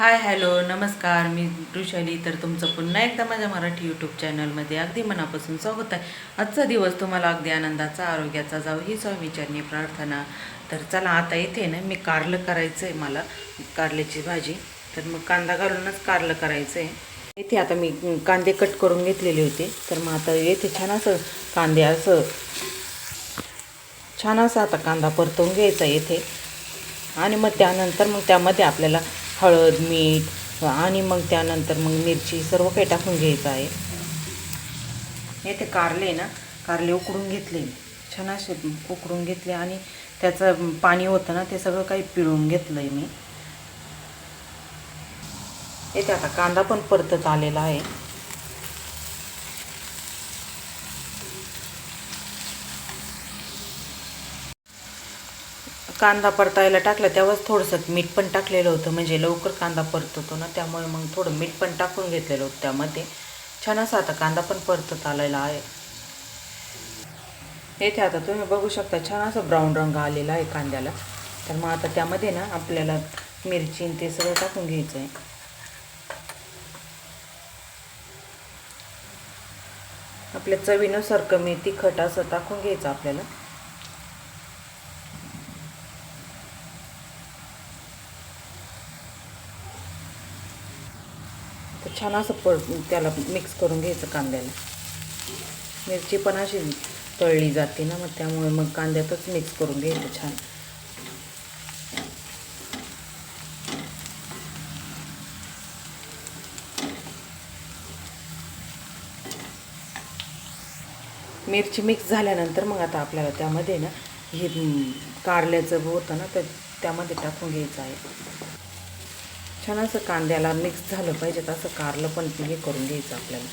Hi hello नमस्कार. मी वृषाली तर तुमचं पुन्हा एकदा माझ्या मराठी यूट्यूब चॅनलमध्ये अगदी मनापासून स्वागत आहे. आजचा दिवस तुम्हाला अगदी आनंदाचा आरोग्याचा जाऊ ही स्वामीचरणी प्रार्थना. तर चला आता येते ना मी कारलं करायचं आहे मला. कारल्याची भाजी. तर मग कांदा घालूनच कारलं करायचं आहे इथे आता मी कांदे कट करून घेतलेले होते. तर मग आता येथे छान असं कांदे असं छान असं आता कांदा परतवून घ्यायचा येथे आणि मग त्यानंतर मग त्यामध्ये आपल्याला हळद मीठ आणि मग त्यानंतर मग मिरची सर्व काही टाकून घ्यायचं आहे. येथे कारले ना कारले उकडून घेतले. छान असे उकडून घेतले आणि त्याचं पाणी होतं ना ते सगळं काही पिळून घेतलं आहे मी येथे आता कांदा पण परतत आलेला आहे. कांदा परतायला टाकला तेव्हाच थोडंसं मीठ पण टाकलेलं होतं. म्हणजे लवकर कांदा परततो ना त्यामुळे मग थोडं मीठ पण टाकून घेतलेलं होतं त्यामध्ये. छान असा आता कांदा पण परतत आलेला आहे. येथे आता तुम्ही बघू शकता छान असा ब्राऊन रंग आलेला आहे कांद्याला. तर मग आता त्यामध्ये ना आपल्याला मिरची ते सगळं टाकून घ्यायचं आहे आपल्या चवीनुसार कमी तिखट असं टाकून घ्यायचं आपल्याला. छान असं प त्याला मिक्स करून घ्यायचं कांद्याला. मिरची पण अशी तळली जाते ना मग त्यामुळे मग कांद्यातच मिक्स करून घ्यायचं छान. मिरची मिक्स झाल्यानंतर मग आता आपल्याला त्यामध्ये ना हे कारल्याचं होतं ना तर त्यामध्ये टाकून घ्यायचं आहे. छान असं कांद्याला मिक्स झालं पाहिजे असं कारलं पण हे करून घ्यायचं आपल्याला.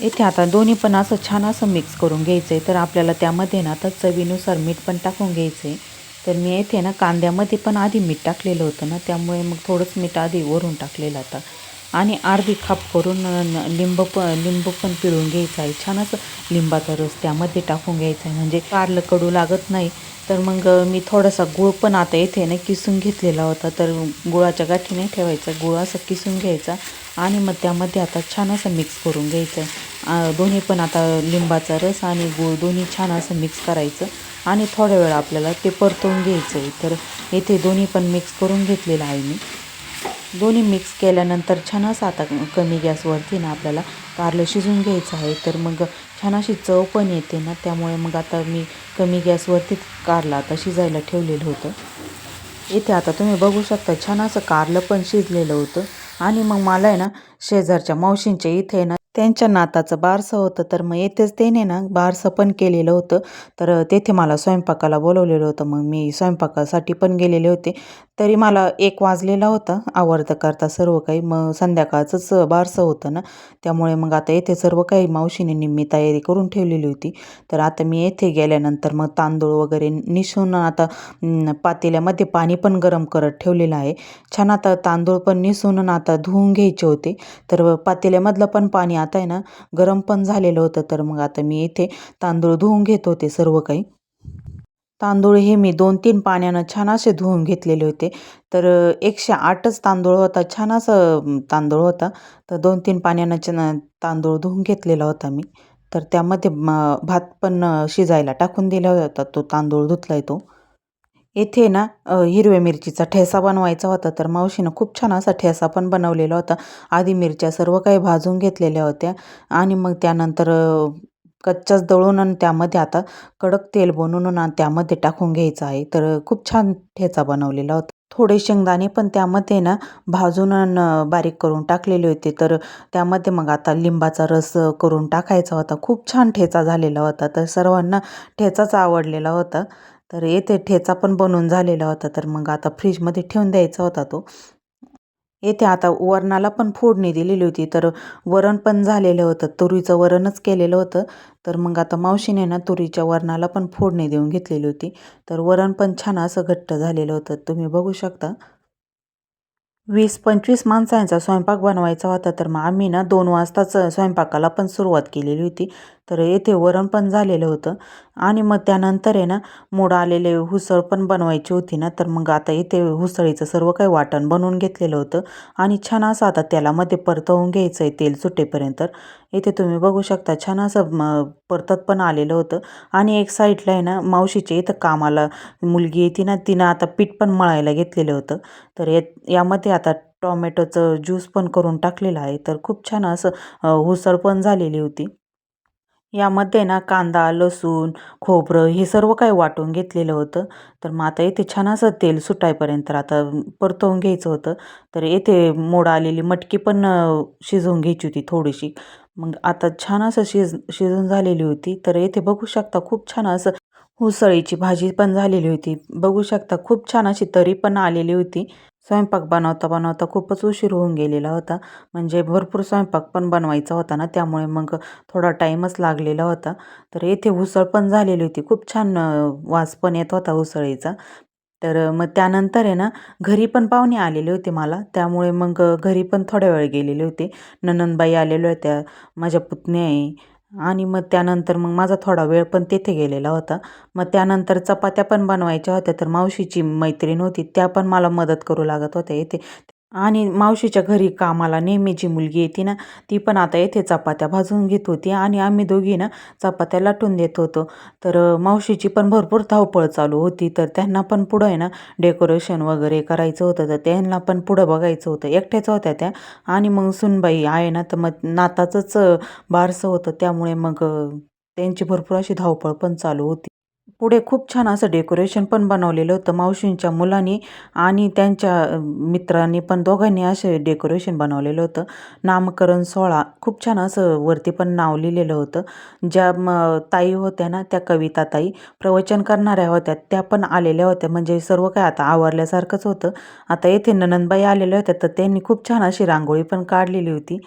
इथे आता दोन्ही पण असं छान असं मिक्स करून घ्यायचं आहे तर आपल्याला त्यामध्ये ना आता चवीनुसार मीठ पण टाकून घ्यायचं आहे तर मी येथे ना कांद्यामध्ये पण आधी मीठ टाकलेलं होतं ना त्यामुळे मग थोडंच मीठ आधी वरून टाकलेलं आता. आणि अर्धी खाप करून लिंब पण लिंबू पण पिळून घ्यायचं आहे. छान असं लिंबाचा रस त्यामध्ये टाकून घ्यायचा आहे. म्हणजे कारलं कडू लागत नाही तर मग मी थोडासा गुळ पण आता येथे ना किसून घेतलेला होता. तर गुळाच्या गाठीने ठेवायचा गुळ असं किसून घ्यायचा आणि मग त्यामध्ये आता छान असं मिक्स करून घ्यायचं. दोन्ही पण आता लिंबाचा रस आणि गुळ दोन्ही छान असं मिक्स करायचं आणि थोड्या वेळा आपल्याला ते परतवून घ्यायचं आहे. तर येथे दोन्ही पण मिक्स करून घेतलेलं आहे मी. दोन्ही मिक्स केल्यानंतर छान असं आता कमी गॅसवरती ना आपल्याला कारलं शिजून घ्यायचं आहे. तर मग छान अशी चव पण येते ना त्यामुळे मग आता मी कमी गॅसवरतीच कारलं आता शिजायला ठेवलेलं होतं. इथे आता तुम्ही बघू शकता छान असं कारलं पण शिजलेलं होतं. आणि मग मला आहे ना शेजारच्या मावशींच्या इथे ना त्यांच्या नाताचं बारसं होतं. तर मग येथेच त्याने ना बारसं पण केलेलं होतं. तर तेथे मला स्वयंपाकाला बोलवलेलं होतं. मग मी स्वयंपाकासाठी पण गेलेले होते. तरी मला एक वाजलेला होता. आवडतं करता सर्व काही. मग संध्याकाळचंच बारसं होतं ना. त्यामुळे मग आता येथे सर्व काही मावशीने निम्मी तयारी करून ठेवलेली होती. तर आता मी येथे गेल्यानंतर मग तांदूळ वगैरे निसून आता पातेल्यामध्ये पाणी पण गरम करत ठेवलेलं आहे. छान आता तांदूळ पण निसून आता धुवून घ्यायचे होते. तर पातेल्यामधलं पण पाणी आता आहे ना गरम पण झालेलं होतं. तर मग आता मी इथे तांदूळ धुवून घेत होते सर्व काही. तांदूळ हे मी दोन तीन पाण्यानं छान असे धुवून घेतलेले होते. तर एकशे आठच तांदूळ होता छान असं तांदूळ होता. तर दोन तीन पाण्यानं छान तांदूळ धुवून घेतलेला होता मी. तर त्यामध्ये भात पण शिजायला टाकून दिला होता तो तांदूळ धुतला आहे तो. येथे ना हिरव्या मिरचीचा ठेसा बनवायचा होता तर मावशीनं खूप छान असा ठेसा पण बनवलेला होता. आधी मिरच्या सर्व काही भाजून घेतलेल्या होत्या आणि मग त्यानंतर कच्चाच दळून आणि त्यामध्ये आता कडक तेल बनवून आणि त्यामध्ये टाकून घ्यायचं आहे. तर खूप छान ठेचा बनवलेला होता. थोडे शेंगदाणे पण त्यामध्ये ना भाजून बारीक करून टाकलेले होते. तर त्यामध्ये मग आता लिंबाचा रस करून टाकायचा होता. खूप छान ठेचा झालेला होता. तर सर्वांना ठेचाच आवडलेला होता. तर येथे ठेचा पण बनवून झालेला होता. तर मग आता फ्रीजमध्ये ठेवून द्यायचा होता तो. येथे आता वरणाला पण फोडणी दिलेली होती. तर वरण पण झालेलं होतं. तुरीचं वरणच केलेलं होतं. तर मग आता मावशीने ना तुरीच्या वरणाला पण फोडणी देऊन घेतलेली होती. तर वरण पण छान असं घट्ट झालेलं होतं. तुम्ही बघू शकता. वीस पंचवीस माणसांचा स्वयंपाक बनवायचा होता. तर मग आम्ही ना दोन वाजताच स्वयंपाकाला पण सुरुवात केलेली होती. तर येथे वरण पण झालेलं होतं. आणि मग त्यानंतर आहे ना मोड आलेले हुसळ पण बनवायची होती ना तर मग आता इथे हुसळीचं सर्व काही वाटण बनवून घेतलेलं होतं. आणि छान असं आता त्याला मध्ये परतवून घ्यायचं आहे तेल सुटेपर्यंत. इथे तुम्ही बघू शकता छान असं म परतत पण आलेलं होतं. आणि एक साईडला आहे ना मावशीच्या इथं कामाला मुलगी येते ना तिनं आता पीठ पण मळायला घेतलेलं होतं. तर या यामध्ये आता टॉमॅटोचं ज्यूस पण करून टाकलेलं आहे. तर खूप छान असं हुसळ पण झालेली होती. यामध्ये ना कांदा लसूण खोबरं हे सर्व काही वाटून घेतलेलं होतं. तर मग आता येथे छान असं तेल सुटायपर्यंत आता परतवून घ्यायचं होतं. तर येथे मोड आलेली मटकी पण शिजवून घ्यायची होती थोडीशी. मग आता छान असं शिज शिजून झालेली होती. तर येथे बघू शकता खूप छान असं उसळीची भाजी पण झालेली होती. बघू शकता खूप छान अशी तरी पण आलेली होती. स्वयंपाक बनवता बनवता खूपच उशीर होऊन गेलेला होता. म्हणजे भरपूर स्वयंपाक पण बनवायचा होता ना त्यामुळे मग थोडा टाईमच लागलेला होता. तर येथे उसळ पण झालेली होती. खूप छान वास पण येत होता उसळीचा. तर मग त्यानंतर आहे ना घरी पण पाहुणे आलेले होते मला. त्यामुळे मग घरी पण थोड्या वेळ गेलेले होते. ननंदबाई आलेल्या होत्या माझ्या पुतण्या आहे. आणि मग त्यानंतर मग माझा थोडा वेळ पण तेथे गेलेला होता. मग त्यानंतर चपात्या पण बनवायच्या होत्या तर मावशीची मैत्रीण होती त्या पण मला मदत करू लागत होत्या इथे. आणि मावशीच्या घरी कामाला नेहमी जी मुलगी येते ना ती पण आता येथे चपात्या भाजून घेत होती आणि आम्ही दोघी ना चपात्या लाटून देत होतो. तर मावशीची पण भरपूर धावपळ चालू होती. तर त्यांना पण पुढं आहे ना डेकोरेशन वगैरे करायचं होतं. तर त्यांना पण पुढं बघायचं होतं. एकट्याच होत्या त्या. आणि मग सुनबाई आहे ना तर मग नाताचंच बारसं होतं. त्यामुळे मग त्यांची भरपूर अशी धावपळ पण चालू होती. पुढे खूप छान असं डेकोरेशन पण बनवलेलं होतं. मावशींच्या मुलांनी आणि त्यांच्या मित्रांनी पण दोघांनी असे डेकोरेशन बनवलेलं होतं. नामकरण सोहळा खूप छान असं वरती पण नाव लिहिलेलं होतं. ज्या म ताई होत्या ना त्या कविता ताई प्रवचन करणाऱ्या होत्या त्या पण आलेल्या होत्या. म्हणजे सर्व काय आता आवरल्यासारखंच होतं. आता येथे ननंदबाई आलेल्या होत्या तर त्यांनी खूप छान अशी रांगोळी पण काढलेली होती.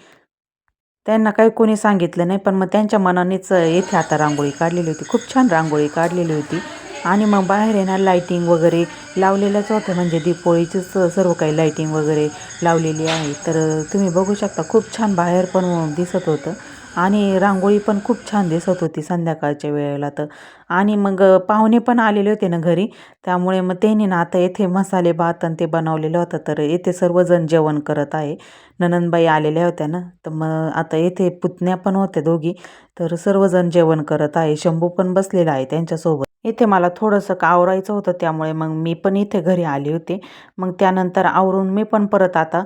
त्यांना काही कोणी सांगितलं नाही पण मग त्यांच्या मनानेच येथे आता रांगोळी काढलेली होती. खूप छान रांगोळी काढलेली होती. आणि मग बाहेर येणार लाईटिंग वगैरे लावलेलंच होतं. म्हणजे दीपोळीचीच सर्व काही लाईटिंग वगैरे लावलेली आहे. तर तुम्ही बघू शकता खूप छान बाहेर पण दिसत होतं. आणि रांगोळी पण खूप छान दिसत होती संध्याकाळच्या वेळेला तर. आणि मग पाहुणे पण आलेले होते ना घरी. त्यामुळे मग त्यांनी ना आता येथे मसाले भात आणि ते बनवलेलं होतं. तर येथे सर्वजण जेवण करत आहे. ननंदबाई आलेल्या होत्या ना. तर मग आता येथे पुतण्या पण होत्या दोघी. तर सर्वजण जेवण करत आहे. शंभू पण बसलेला आहे त्यांच्यासोबत. इथे मला थोडंसं का आवरायचं होतं त्यामुळे मग मी पण इथे घरी आले होते. मग त्यानंतर आवरून मी पण परत आता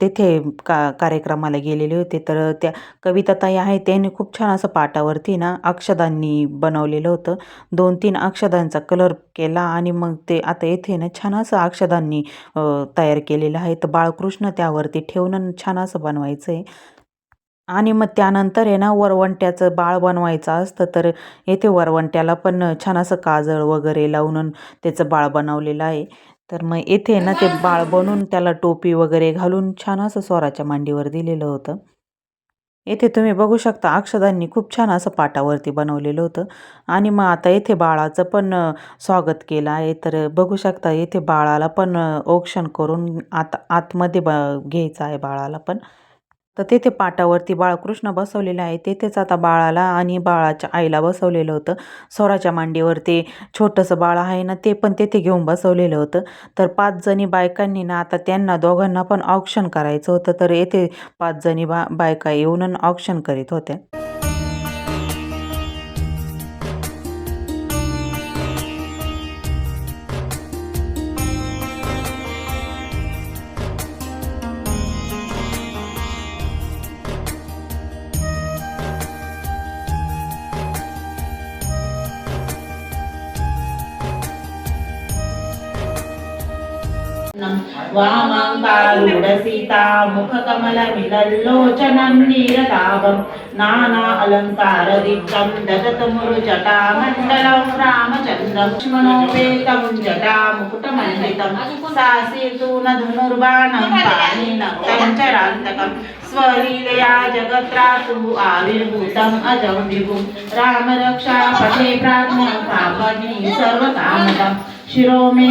तेथे का कार्यक्रमाला गेलेले होते. तर त्या कविताताई आहे. त्यांनी खूप छान असं पाटावरती ना अक्षदांनी बनवलेलं होतं होतं. दोन तीन अक्षदांचा कलर केला आणि मग ते आता येथे ना छान असं अक्षदांनी तयार केलेलं आहे. तर बाळकृष्ण त्यावरती ठेवणं छान असं बनवायचं आहे आणि मग त्यानंतर आहे ना वरवंट्याचं बाळ बनवायचं असतं तर येथे वरवंट्याला पण छान असं काजळ वगैरे लावून त्याचं बाळ बनवलेलं आहे. तर मग येथे ना ते बाळ बनवून त्याला टोपी वगैरे घालून छान असं स्वराच्या मांडीवर दिलेलं होतं. येथे तुम्ही बघू शकता अक्षदांनी खूप छान असं पाटावरती बनवलेलं होतं. आणि मग आता येथे बाळाचं पण स्वागत केलं आहे. तर बघू शकता येथे बाळाला पण औक्षण करून आत आतमध्ये ब घ्यायचं आहे बाळाला पण. तर तेथे पाटावरती बाळकृष्ण बसवलेलं आहे. तेथेच आता बाळाला आणि बाळाच्या आईला बसवलेलं होतं. स्वराच्या मांडीवर ते छोटंसं बाळ आहे ना ते पण तेथे घेऊन बसवलेलं होतं. तर पाच जणी बायकांनी ना आता त्यांना दोघांना पण ऑप्शन करायचं होतं. तर येथे पाच जणी बा बायका येऊन ऑप्शन करीत होत्या. వామంకారుడ సీతాముఖకమల విలల్లోచనం నీరతాభం నానా అలంకార దిట్టం దశతమురు జటామండలం రామచంద్రం లక్ష్మణోపేతం జటాముకుటమండితం సాసీతూన ధనుర్బాణం పాణినక్తం స్వలీలయా జగత్రాతు ఆవిర్భూతం అజం విభుం రామరక్షా పఠే ప్రాజ్ఞ పాపని సర్వకామతం శిరో మే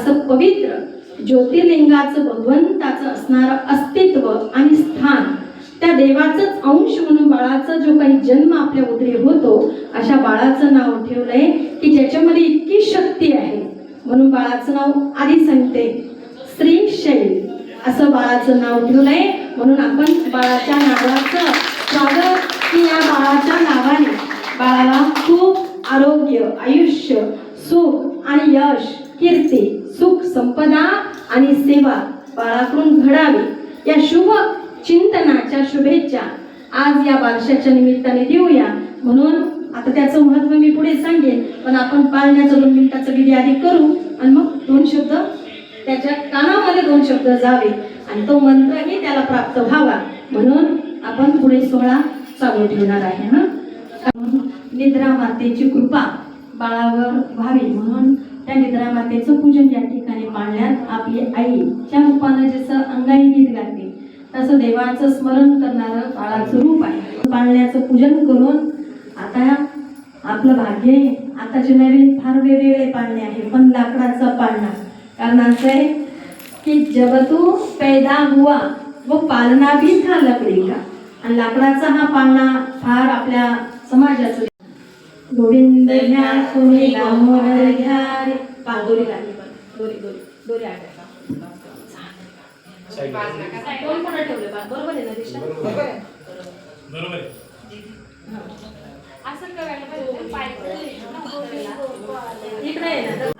असं पवित्र ज्योतिर्लिंगाचं भगवंताचं असणारं अस्तित्व आणि स्थान त्या देवाचंच अंश म्हणून बाळाचा जो काही जन्म आपल्या उदरी होतो अशा बाळाचं नाव ठेवलंय की ज्याच्यामध्ये इतकी शक्ती आहे. म्हणून बाळाचं नाव आधी सांगते स्त्री शैल असं बाळाचं नाव ठेवलंय. म्हणून आपण बाळाच्या नावाचं स्वागत की या बाळाच्या नावाने बाळाला खूप आरोग्य आयुष्य सुख आणि यश कीर्ती सुख संपदा आणि सेवा बाळाकडून घडावी. या शुभ चिंतनाच्या शुभेच्छा आज या बारशाच्या निमित्ताने देऊया. म्हणून आता त्याचं महत्त्व मी पुढे सांगेन पण आपण पाळण्याचं दोन मिनिटाचं विधी आधी करू आणि मग दोन शब्द त्याच्या कानामध्ये दोन शब्द जावे आणि तो मंत्रही त्याला प्राप्त व्हावा. म्हणून आपण पुढे सोहळा चालू ठेवणार आहे ना निद्रा मातेची कृपा बाळावर व्हावी. म्हणून त्या निद्रा मातेचं पूजन या ठिकाणी मांडण्यात आपली आई त्या रूपानं जसं अंगाई गीत गाते तसं देवाचं स्मरण करणारं बाळाचं रूप आहे. पाळण्याचं पूजन करून आता आपलं भाग्य आहे. आताचे नवीन फार वेगवेगळे पाळणे आहे पण लाकडाचा पाळणा. कारण असं आहे की जब तू पैदा हुआ व पालना भी था लकड़ी का. आणि लाकडाचा हा पाळणा फार आपल्या समाजाचं गोविंद घ्या कोणी दामोदर घ्या रे. पा दोरी लागली पण दोरी दोरी दोरी? दोन कोणं ठेवले बा? बरोबर आहे ना दिशा? बरोबर. आहे. इकडे आहे ना.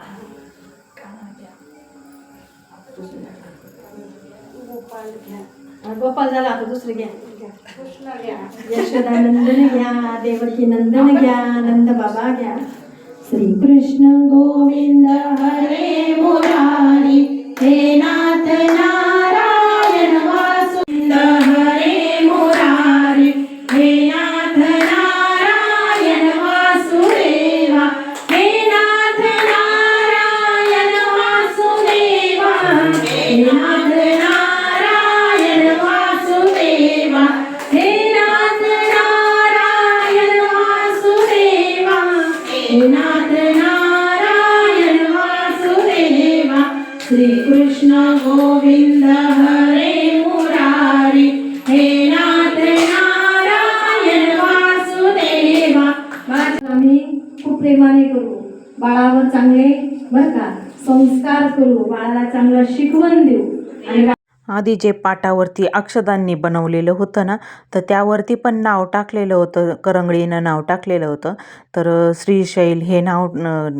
हा, गोपाल झाला आता दुसरं घ्या. यशोदानंदन घ्या. देवकी नंदन घ्या नंद बाबा घ्या श्रीकृष्ण गोविंद हरे मुरारी हे नाथ नारायण बाळावर चांगले बरं का? संस्कार करू बाळाला चांगलं शिकवण देऊ. आणि आधी जे पाटावरती अक्षदांनी बनवलेलं होतं ना तर त्यावरती पण नाव टाकलेलं होतं करंगळीनं नाव टाकलेलं होतं. तर श्रीशैल हे नाव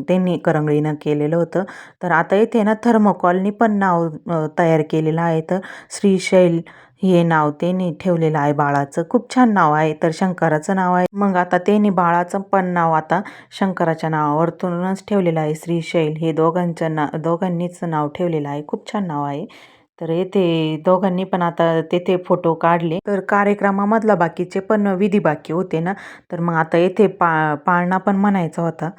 त्यांनी करंगळीनं केलेलं होतं. तर आता इथे ना थर्मोकॉलनी पण नाव तयार केलेलं आहे. तर श्रीशैल हे नाव त्यांनी ठेवलेलं आहे बाळाचं. खूप छान नाव आहे. तर शंकराचं नाव आहे. मग आता त्यांनी बाळाचं पण नाव आता शंकराच्या नावावरतूनच ठेवलेलं आहे. श्रीशैल हे दोघांचं ना दोघांनीच नाव ठेवलेलं आहे. खूप छान नाव आहे. तर येथे दोघांनी पण आता तेथे फोटो काढले. तर कार्यक्रमामधला बाकीचे पण विधी बाकी होते ना. तर मग आता येथे पा पाळणा पण म्हणायचा होता.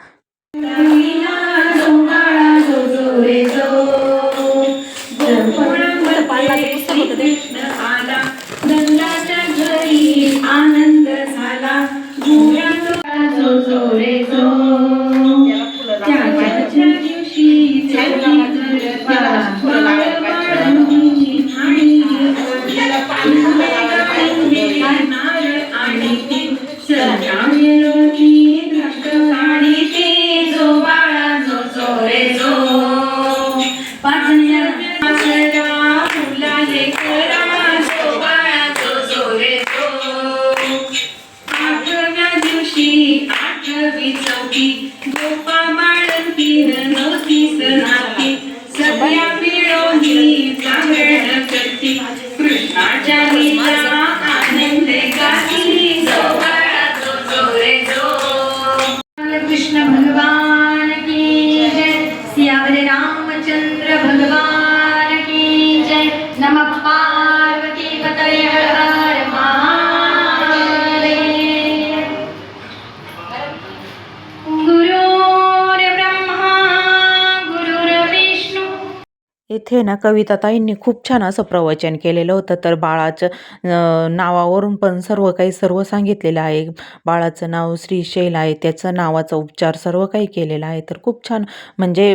हे ना कविताताईंनी खूप छान असं प्रवचन केलेलं होतं. तर बाळाचं नावावरून पण सर्व काही सर्व सांगितलेलं आहे. बाळाचं नाव श्रीशैल आहे त्याचं नावाचा उपचार सर्व काही केलेलं आहे. तर खूप छान म्हणजे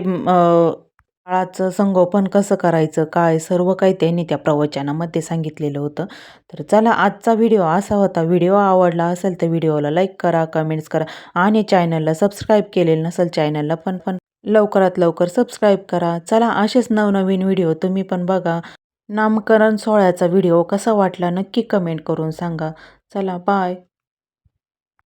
बाळाचं संगोपन कसं करायचं काय सर्व काही त्यांनी त्या प्रवचनामध्ये सांगितलेलं होतं. तर चला आजचा व्हिडिओ असा होता. व्हिडिओ आवडला असेल तर व्हिडिओला लाईक करा कमेंट्स करा आणि चॅनलला सबस्क्राईब केलेलं नसेल चॅनलला पण पण लवकरात लवकर सबस्क्राईब करा. चला असेच नवनवीन व्हिडिओ तुम्ही पण बघा. नामकरण सोहळ्याचा व्हिडिओ कसा वाटला नक्की कमेंट करून सांगा. चला बाय